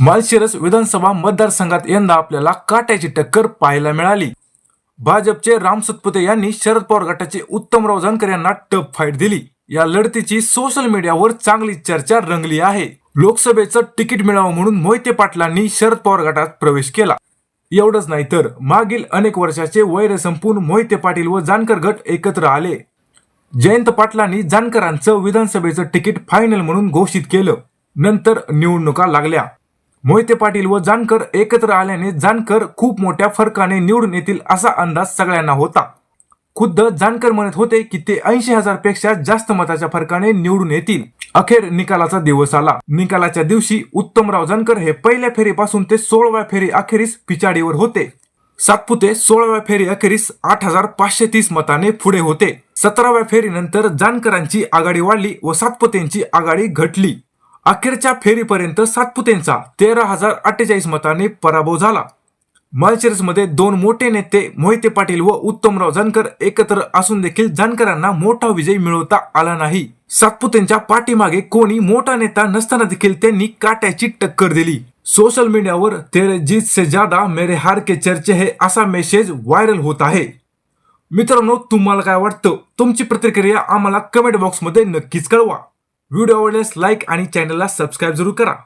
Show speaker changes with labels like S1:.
S1: मालशिरस विधानसभा मतदारसंघात यंदा आपल्याला काट्याची टक्कर पाहायला मिळाली. भाजपचे राम सतपुते यांनी शरद पवार गटाचे उत्तमराव जानकर यांना टफ फाईट दिली. या लढतीची सोशल मीडियावर चांगली चर्चा रंगली आहे. लोकसभेचं तिकीट मिळावं म्हणून मोहिते पाटलांनी शरद पवार गटात प्रवेश केला. एवढंच नाही तर मागील अनेक वर्षाचे वैर संपून मोहिते पाटील व जानकर गट एकत्र आले. जयंत पाटलांनी जानकरांचं विधानसभेचं तिकीट फायनल म्हणून घोषित केलं. नंतर निवडणुका लागल्या. मोहिते पाटील व जानकर एकत्र आल्याने जानकर खूप मोठ्या फरकाने निवडून येतील असा अंदाज सगळ्यांना होता. खुद्द जानकर म्हणत होते की ते ऐंशी हजारपेक्षा जास्त मताच्या फरकाने निवडून येतील. अखेर निकालाचा दिवस आला. निकालाच्या दिवशी उत्तमराव जानकर हे पहिल्या फेरीपासून ते सोळाव्या फेरी अखेरीस पिछाडीवर होते. सातपुते सोळाव्या फेरी अखेरीस आठ हजार पाचशे तीस मताने पुढे होते. सतराव्या फेरीनंतर जानकरांची आघाडी वाढली व सातपुतेंची आघाडी घटली. अखेरच्या फेरीपर्यंत सातपुतेंचा तेरा हजार अठ्ठेचाळीस मताने पराभव झाला. माळशिरसमध्ये दोन मोठे नेते मोहिते पाटील व उत्तमराव जानकर एकत्र असून देखील जानकरांना मोठा विजय मिळवता आला नाही. सातपुतेंच्या पाठीमागे कोणी मोठा नेता नसताना देखील त्यांनी काट्याची टक्कर दिली. सोशल मीडियावर तेरे जीत से ज्यादा मेरे हार के चर्चे है असा मेसेज व्हायरल होत आहे. मित्रांनो तुम्हाला काय वाटतं? तुमची प्रतिक्रिया आम्हाला कमेंट बॉक्समध्ये नक्कीच कळवा. व्हिडिओ आवडल्यास लाईक आणि चॅनलला सबस्क्राईब जरूर करा.